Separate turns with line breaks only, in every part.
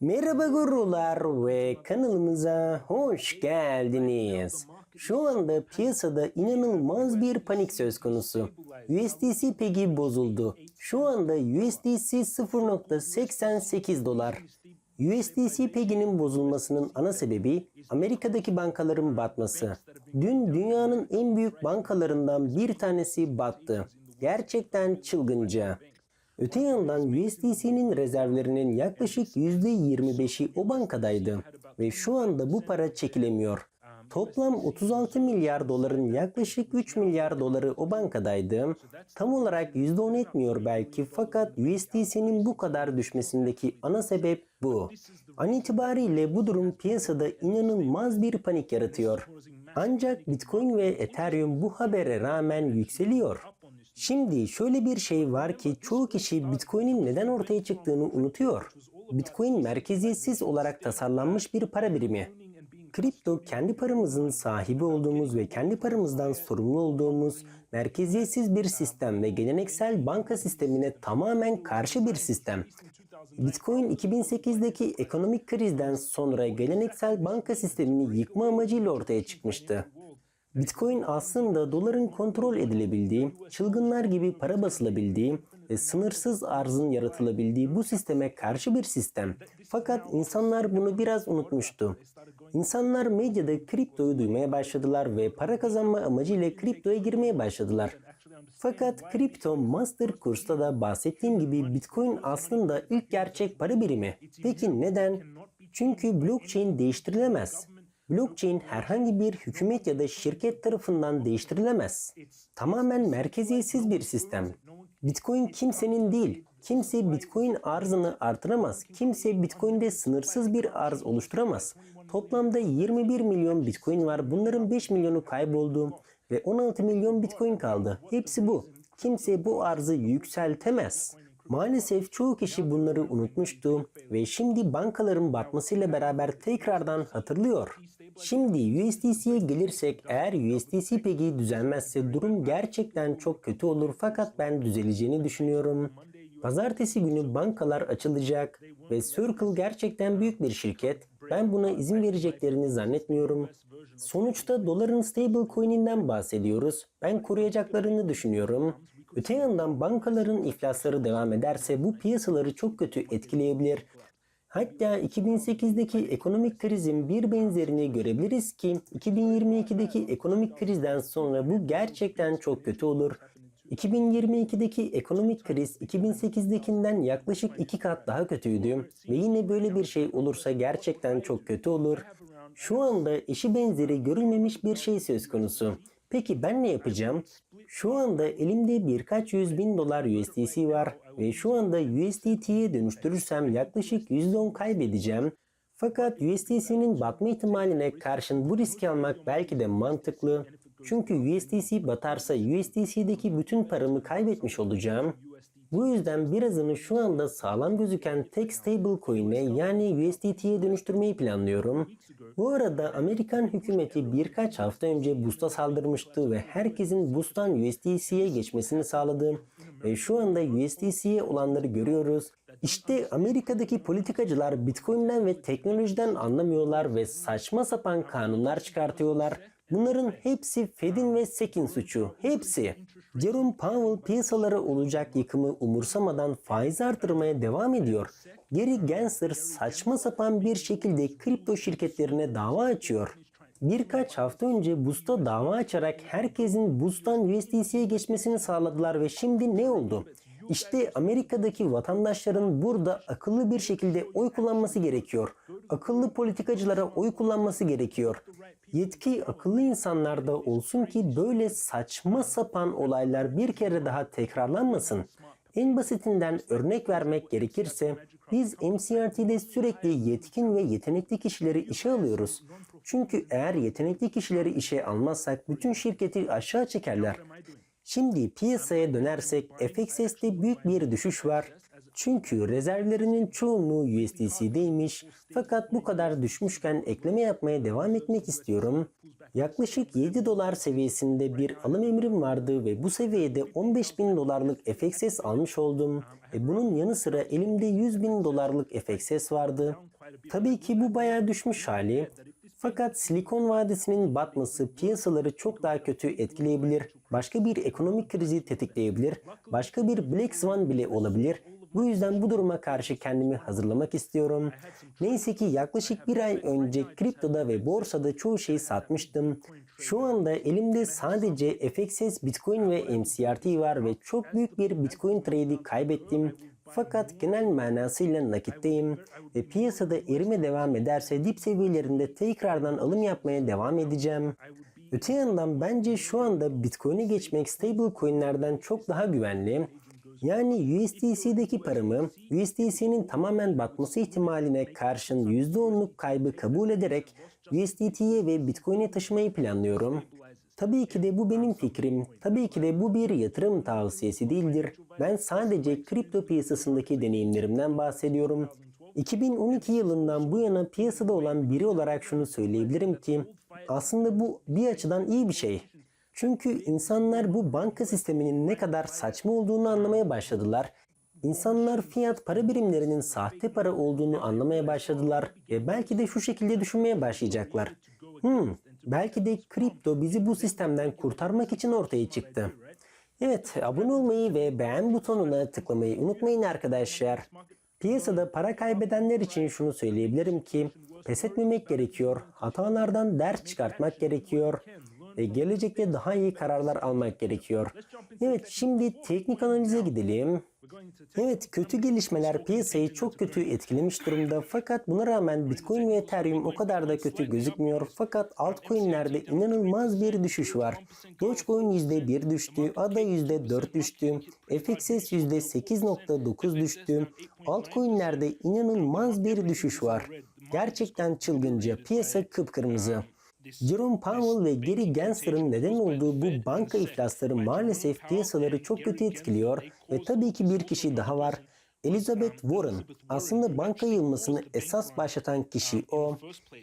Merhaba gurular ve kanalımıza hoş geldiniz. Şu anda piyasada inanılmaz bir panik söz konusu. USDC pegi bozuldu. Şu anda USDC 0.88 dolar. USDC peginin bozulmasının ana sebebi Amerika'daki bankaların batması. Dün dünyanın en büyük bankalarından bir tanesi battı. Gerçekten çılgınca. Öte yandan USDC'nin rezervlerinin yaklaşık %25'i o bankadaydı ve şu anda bu para çekilemiyor. Toplam 36 milyar doların yaklaşık 3 milyar doları o bankadaydı. Tam olarak %10 etmiyor belki fakat USDC'nin bu kadar düşmesindeki ana sebep bu. An itibariyle bu durum piyasada inanılmaz bir panik yaratıyor. Ancak Bitcoin ve Ethereum bu habere rağmen yükseliyor. Şimdi şöyle bir şey var ki çoğu kişi Bitcoin'in neden ortaya çıktığını unutuyor. Bitcoin merkeziyetsiz olarak tasarlanmış bir para birimi. Kripto kendi paramızın sahibi olduğumuz ve kendi paramızdan sorumlu olduğumuz merkeziyetsiz bir sistem ve geleneksel banka sistemine tamamen karşı bir sistem. Bitcoin 2008'deki ekonomik krizden sonra geleneksel banka sistemini yıkma amacıyla ortaya çıkmıştı. Bitcoin aslında doların kontrol edilebildiği, çılgınlar gibi para basılabildiği ve sınırsız arzın yaratılabildiği bu sisteme karşı bir sistem. Fakat insanlar bunu biraz unutmuştu. İnsanlar medyada kriptoyu duymaya başladılar ve para kazanma amacıyla kriptoya girmeye başladılar. Fakat kripto master kursta da bahsettiğim gibi Bitcoin aslında ilk gerçek para birimi. Peki neden? Çünkü blockchain değiştirilemez. Blockchain herhangi bir hükümet ya da şirket tarafından değiştirilemez. Tamamen merkeziyetsiz bir sistem. Bitcoin kimsenin değil. Kimse Bitcoin arzını artıramaz. Kimse Bitcoin'de sınırsız bir arz oluşturamaz. Toplamda 21 milyon Bitcoin var. Bunların 5 milyonu kayboldu ve 16 milyon Bitcoin kaldı. Hepsi bu. Kimse bu arzı yükseltemez. Maalesef çoğu kişi bunları unutmuştu ve şimdi bankaların batmasıyla beraber tekrardan hatırlıyor. Şimdi USDC'ye gelirsek eğer USDC peki düzelmezse durum gerçekten çok kötü olur fakat ben düzeleceğini düşünüyorum. Pazartesi günü bankalar açılacak ve Circle gerçekten büyük bir şirket. Ben buna izin vereceklerini zannetmiyorum. Sonuçta doların stablecoin'inden bahsediyoruz. Ben koruyacaklarını düşünüyorum. Öte yandan bankaların iflasları devam ederse bu piyasaları çok kötü etkileyebilir. Hatta 2008'deki ekonomik krizin bir benzerini görebiliriz ki 2022'deki ekonomik krizden sonra bu gerçekten çok kötü olur. 2022'deki ekonomik kriz 2008'dekinden yaklaşık iki kat daha kötüydü ve yine böyle bir şey olursa gerçekten çok kötü olur. Şu anda eşi benzeri görülmemiş bir şey söz konusu. Peki ben ne yapacağım? Şu anda elimde birkaç yüz bin dolar USDC var ve şu anda USDT'ye dönüştürürsem yaklaşık %10 kaybedeceğim. Fakat USDC'nin batma ihtimaline karşın bu riski almak belki de mantıklı. Çünkü USDC batarsa USDC'deki bütün paramı kaybetmiş olacağım. Bu yüzden birazını şu anda sağlam gözüken tek stable coin'e yani USDT'ye dönüştürmeyi planlıyorum. Bu arada Amerikan hükümeti birkaç hafta önce Boost'a saldırmıştı ve herkesin Boost'tan USDC'ye geçmesini sağladı. Ve şu anda USDC'ye olanları görüyoruz. İşte Amerika'daki politikacılar Bitcoin'den ve teknolojiden anlamıyorlar ve saçma sapan kanunlar çıkartıyorlar. Bunların hepsi Fed'in ve SEC'in suçu. Hepsi. Jerome Powell piyasalara olacak yıkımı umursamadan faiz artırmaya devam ediyor. Gary Gensler saçma sapan bir şekilde kripto şirketlerine dava açıyor. Birkaç hafta önce Boost'a dava açarak herkesin Boost'tan USDC'ye geçmesini sağladılar ve şimdi ne oldu? İşte Amerika'daki vatandaşların burada akıllı bir şekilde oy kullanması gerekiyor. Akıllı politikacılara oy kullanması gerekiyor. Yetki akıllı insanlarda olsun ki böyle saçma sapan olaylar bir kere daha tekrarlanmasın. En basitinden örnek vermek gerekirse biz MCRT'de sürekli yetkin ve yetenekli kişileri işe alıyoruz. Çünkü eğer yetenekli kişileri işe almazsak bütün şirketi aşağı çekerler. Şimdi piyasaya dönersek FXS'te büyük bir düşüş var. Çünkü rezervlerinin çoğunluğu USDC'deymiş fakat bu kadar düşmüşken ekleme yapmaya devam etmek istiyorum. Yaklaşık 7 dolar seviyesinde bir alım emrim vardı ve bu seviyede 15 bin dolarlık FXS almış oldum. E bunun yanı sıra elimde 100 bin dolarlık FXS vardı. Tabii ki bu bayağı düşmüş hali. Fakat Silikon Vadisi'nin batması piyasaları çok daha kötü etkileyebilir. Başka bir ekonomik krizi tetikleyebilir. Başka bir Black Swan bile olabilir. Bu yüzden bu duruma karşı kendimi hazırlamak istiyorum. Neyse ki yaklaşık bir ay önce kriptoda ve borsada çoğu şeyi satmıştım. Şu anda elimde sadece FXS Bitcoin ve MCRT var ve çok büyük bir Bitcoin trade'i kaybettim. Fakat genel manasıyla nakitteyim ve piyasada erime devam ederse dip seviyelerinde tekrardan alım yapmaya devam edeceğim. Öte yandan bence şu anda Bitcoin'e geçmek stable coinlerden çok daha güvenli. Yani USDC'deki paramı USDC'nin tamamen batması ihtimaline karşın %10'luk kaybı kabul ederek USDT'ye ve Bitcoin'e taşımayı planlıyorum. Tabii ki de bu benim fikrim. Tabii ki de bu bir yatırım tavsiyesi değildir. Ben sadece kripto piyasasındaki deneyimlerimden bahsediyorum. 2012 yılından bu yana piyasada olan biri olarak şunu söyleyebilirim ki aslında bu bir açıdan iyi bir şey. Çünkü insanlar bu banka sisteminin ne kadar saçma olduğunu anlamaya başladılar. İnsanlar fiyat para birimlerinin sahte para olduğunu anlamaya başladılar ve belki de şu şekilde düşünmeye başlayacaklar. Hmm, belki de kripto bizi bu sistemden kurtarmak için ortaya çıktı. Evet, abone olmayı ve beğen butonuna tıklamayı unutmayın arkadaşlar. Piyasada para kaybedenler için şunu söyleyebilirim ki pes etmemek gerekiyor, hatalardan ders çıkartmak gerekiyor ve gelecekte daha iyi kararlar almak gerekiyor. Evet şimdi teknik analize gidelim. Evet kötü gelişmeler piyasayı çok kötü etkilemiş durumda fakat buna rağmen Bitcoin ve Ethereum o kadar da kötü gözükmüyor fakat altcoin'lerde inanılmaz bir düşüş var. Dogecoin %1 düştü, ADA %4 düştü, FXS %8.9 düştü. Altcoin'lerde inanılmaz bir düşüş var. Gerçekten çılgınca piyasa kıpkırmızı. Jerome Powell ve Gary Gensler'ın neden olduğu bu banka iflasları maalesef piyasaları çok kötü etkiliyor ve tabii ki bir kişi daha var. Elizabeth Warren aslında banka yılmasını esas başlatan kişi o.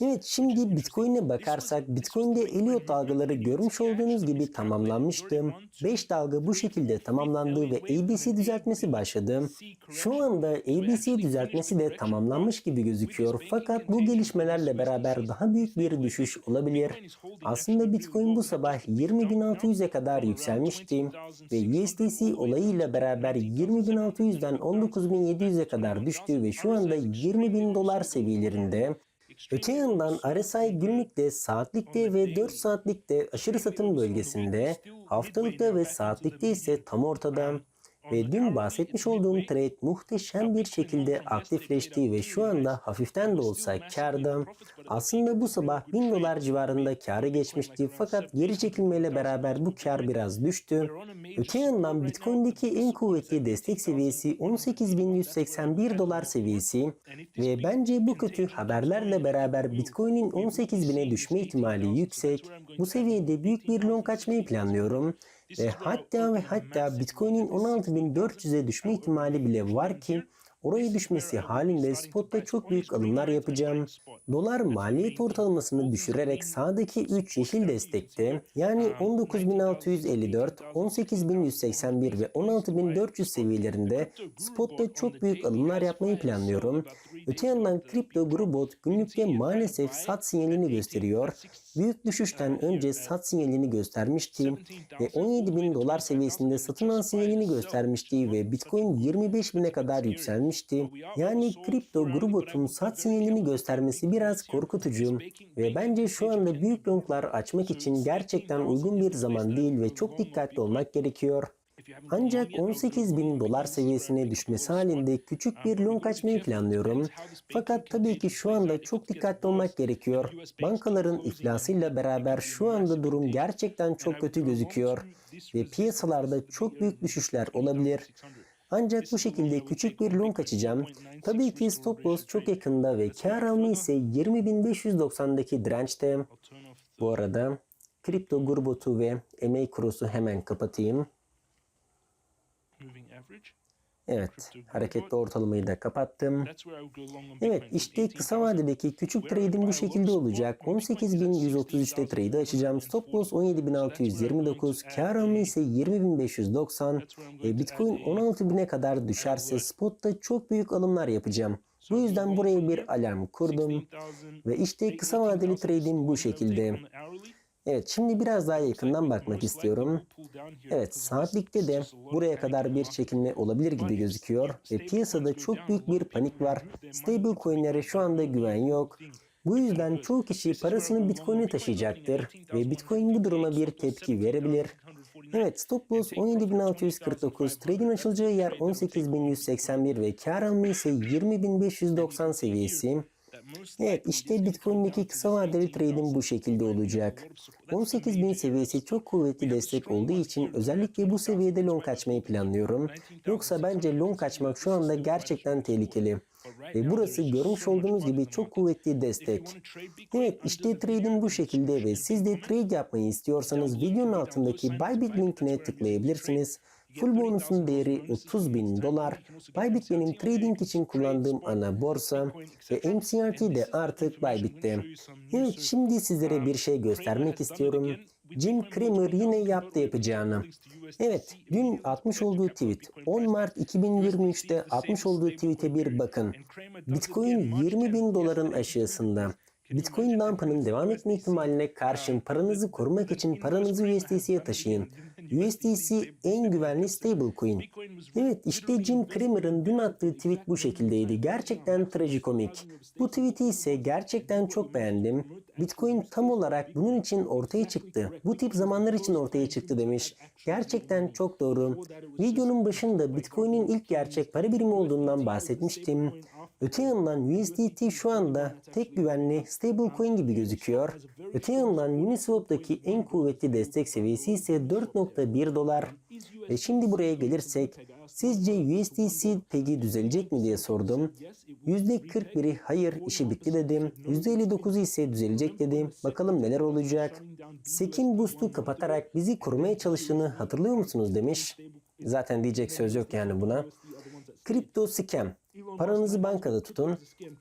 Evet şimdi Bitcoin'e bakarsak Bitcoin'de Elliot dalgaları görmüş olduğunuz gibi tamamlanmıştı. 5 dalga bu şekilde tamamlandı ve ABC düzeltmesi başladı. Şu anda ABC düzeltmesi de tamamlanmış gibi gözüküyor fakat bu gelişmelerle beraber daha büyük bir düşüş olabilir. Aslında Bitcoin bu sabah 20.600'e kadar yükselmişti ve USDC olayıyla beraber 20.600'den 19.700'e kadar düştü ve şu anda 20.000 dolar seviyelerinde. Öte yandan RSI günlükte, saatlikte ve 4 saatlikte aşırı satım bölgesinde, haftalıkta ve saatlikte ise tam ortada. Ve dün bahsetmiş olduğum trade muhteşem bir şekilde aktifleşti ve şu anda hafiften de olsa karda. Aslında bu sabah 1000 dolar civarında karı geçmişti fakat geri çekilmeyle beraber bu kar biraz düştü. Öte yandan Bitcoin'deki en kuvvetli destek seviyesi 18.181 dolar seviyesi ve bence bu kötü haberlerle beraber Bitcoin'in 18.000'e düşme ihtimali yüksek. Bu seviyede büyük bir long açmayı planlıyorum. Ve hatta ve hatta Bitcoin'in 16.400'e düşme ihtimali bile var ki oraya düşmesi halinde spotta çok büyük alımlar yapacağım. Dolar maliyet ortalamasını düşürerek sağdaki 3 yeşil destekte yani 19.654, 18.181 ve 16.400 seviyelerinde spotta çok büyük alımlar yapmayı planlıyorum. Öte yandan kripto Grubot günlükte maalesef sat sinyalini gösteriyor. Büyük düşüşten önce sat sinyalini göstermişti ve 17 bin dolar seviyesinde satın al sinyalini göstermişti ve Bitcoin 25 bine kadar yükselmişti. Yani kripto Grubot'un sat sinyalini göstermesi biraz korkutucu ve bence şu anda büyük longlar açmak için gerçekten uygun bir zaman değil ve çok dikkatli olmak gerekiyor. Ancak 18 bin dolar seviyesine düşmesi halinde küçük bir long açmayı planlıyorum. Fakat tabii ki şu anda çok dikkatli olmak gerekiyor. Bankaların iflasıyla beraber şu anda durum gerçekten çok kötü gözüküyor ve piyasalarda çok büyük düşüşler olabilir. Ancak bu şekilde küçük bir long açacağım. Tabii ki stop loss çok yakında ve kar alma ise 20.590'daki dirençte. Bu arada kripto grubotu ve MA cross'u hemen kapatayım. Evet, hareketli ortalamayı da kapattım. Evet, işte kısa vadedeki küçük trade'im bu şekilde olacak. 18.133'te trade açacağım. Stop loss 17.629, kar alımı ise 20.590. E, Bitcoin 16.000'e kadar düşerse spotta çok büyük alımlar yapacağım. Bu yüzden buraya bir alarm kurdum. Ve işte kısa vadeli trade'im bu şekilde. Evet şimdi biraz daha yakından bakmak istiyorum. Evet saatlikte de buraya kadar bir çekilme olabilir gibi gözüküyor. Ve piyasada çok büyük bir panik var. Stable coinlere şu anda güven yok. Bu yüzden çoğu kişi parasını Bitcoin'e taşıyacaktır ve Bitcoin bu duruma bir tepki verebilir. Evet stop loss 17.649, trade'in açılacağı yer 18.181 ve kar alımı ise 20.590 seviyesi. Evet işte Bitcoin'deki kısa vadeli trade'im bu şekilde olacak. 18.000 seviyesi çok kuvvetli destek olduğu için özellikle bu seviyede long açmayı planlıyorum. Yoksa bence long açmak şu anda gerçekten tehlikeli. Ve burası görmüş olduğunuz gibi çok kuvvetli destek. Evet işte trade'im bu şekilde ve siz de trade yapmayı istiyorsanız videonun altındaki Bybit linkine tıklayabilirsiniz. Full bonusun değeri 30 bin dolar. Bybit benim trading için kullandığım ana borsa ve MCRT de artık Bybit'te. Evet şimdi sizlere bir şey göstermek istiyorum. Jim Cramer yine yaptı yapacağını. Evet, dün atmış olduğu tweet 10 Mart 2023'te atmış olduğu tweet'e bir bakın. Bitcoin 20 bin doların aşağısında. Bitcoin dump'ının devam etme ihtimaline karşın paranızı korumak için paranızı USDC'ye taşıyın. USDC en güvenli stablecoin. Evet işte Jim Cramer'ın dün attığı tweet bu şekildeydi. Gerçekten trajikomik. Bu tweet'i ise gerçekten çok beğendim. Bitcoin tam olarak bunun için ortaya çıktı. Bu tip zamanlar için ortaya çıktı demiş. Gerçekten çok doğru. Videonun başında Bitcoin'in ilk gerçek para birimi olduğundan bahsetmiştim. Öte yandan USDT şu anda tek güvenli stablecoin gibi gözüküyor. Öte yandan Uniswap'taki en kuvvetli destek seviyesi ise 4.1 dolar. Ve şimdi buraya gelirsek sizce USDC peki düzelecek mi diye sordum. %41'i hayır işi bitti dedim. %59'u ise düzelecek dedim. Bakalım neler olacak. Sekin Boost'u kapatarak bizi korumaya çalıştığını hatırlıyor musunuz demiş. Zaten diyecek söz yok yani buna. Kripto scam. Paranızı bankada tutun.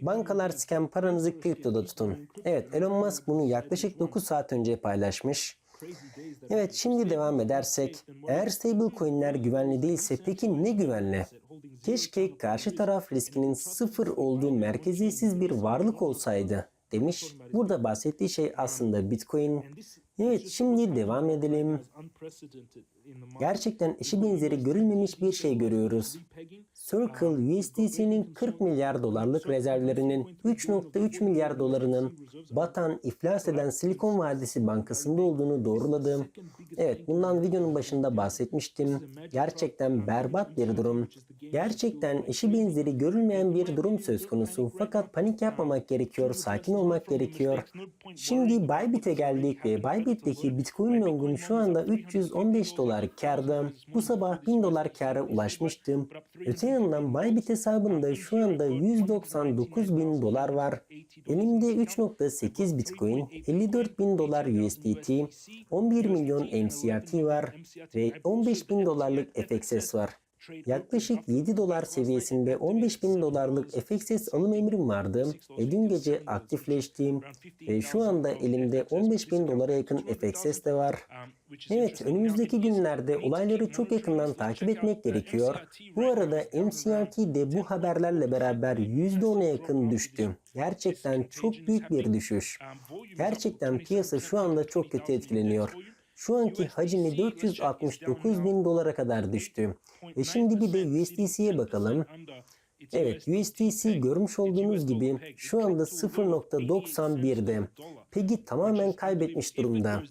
Bankalar scam paranızı kriptoda tutun. Evet Elon Musk bunu yaklaşık 9 saat önce paylaşmış. Evet şimdi devam edersek eğer stablecoin'ler güvenli değilse peki ne güvenli? Keşke karşı taraf riskinin sıfır olduğu merkeziyetsiz bir varlık olsaydı demiş. Burada bahsettiği şey aslında Bitcoin. Evet şimdi devam edelim. Gerçekten eşi benzeri görülmemiş bir şey görüyoruz. Circle USDC'nin 40 milyar dolarlık rezervlerinin 3.3 milyar dolarının batan, iflas eden Silikon Vadisi Bankası'nda olduğunu doğruladı. Evet bundan videonun başında bahsetmiştim. Gerçekten berbat bir durum. Gerçekten eşi benzeri görülmeyen bir durum söz konusu. Fakat panik yapmamak gerekiyor, sakin olmak gerekiyor. Şimdi Bybit'e geldik ve Bybit'teki Bitcoin long'um şu anda 315 dolar karda. Bu sabah 1000 dolar kâra ulaşmıştım. Öte yandan Bybit hesabında şu anda 199 bin dolar var. Elimde 3.8 Bitcoin, 54 bin dolar USDT, 11 milyon MCRT var ve 15 bin dolarlık FXS var. Yaklaşık 7 dolar seviyesinde 15 bin dolarlık FXS alım emrim vardı ve dün gece aktifleştim ve şu anda elimde 15 bin dolara yakın FXS de var. Evet önümüzdeki günlerde olayları çok yakından takip etmek gerekiyor. Bu arada MCRT de bu haberlerle beraber %10'a yakın düştü. Gerçekten çok büyük bir düşüş. Gerçekten piyasa şu anda çok kötü etkileniyor. Şu anki hacmi 469 bin dolara kadar düştü. Ve şimdi bir de USDC'ye bakalım. Evet USDC görmüş olduğunuz gibi şu anda 0.91'de. Peki tamamen kaybetmiş durumda.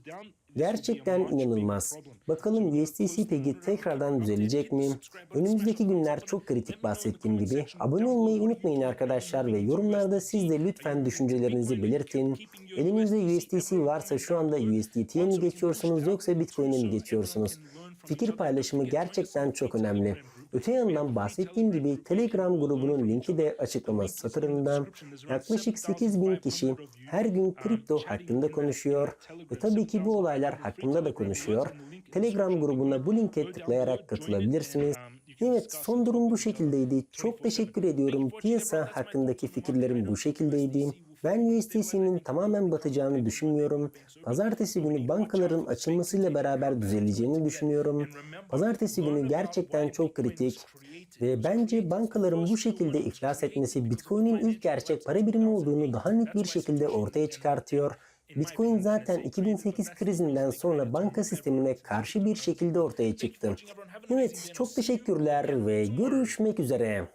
Gerçekten inanılmaz. Bakalım USDC peki tekrardan düzelecek mi? Önümüzdeki günler çok kritik bahsettiğim gibi. Abone olmayı unutmayın arkadaşlar ve yorumlarda siz de lütfen düşüncelerinizi belirtin. Elinizde USDC varsa şu anda USDT'ye mi geçiyorsunuz yoksa Bitcoin'e mi geçiyorsunuz? Fikir paylaşımı gerçekten çok önemli. Öte yandan bahsettiğim gibi Telegram grubunun linki de açıklama satırında. Yaklaşık 8000 kişi her gün kripto hakkında konuşuyor ve tabii ki bu olaylar hakkında da konuşuyor. Telegram grubuna bu linke tıklayarak katılabilirsiniz. Evet son durum bu şekildeydi. Çok teşekkür ediyorum. Piyasa hakkındaki fikirlerim bu şekildeydi. Ben USDC'nin tamamen batacağını düşünmüyorum. Pazartesi günü bankaların açılmasıyla beraber düzeleceğini düşünüyorum. Pazartesi günü gerçekten çok kritik. Ve bence bankaların bu şekilde iflas etmesi Bitcoin'in ilk gerçek para birimi olduğunu daha net bir şekilde ortaya çıkartıyor. Bitcoin zaten 2008 krizinden sonra banka sistemine karşı bir şekilde ortaya çıktı. Evet, çok teşekkürler ve görüşmek üzere.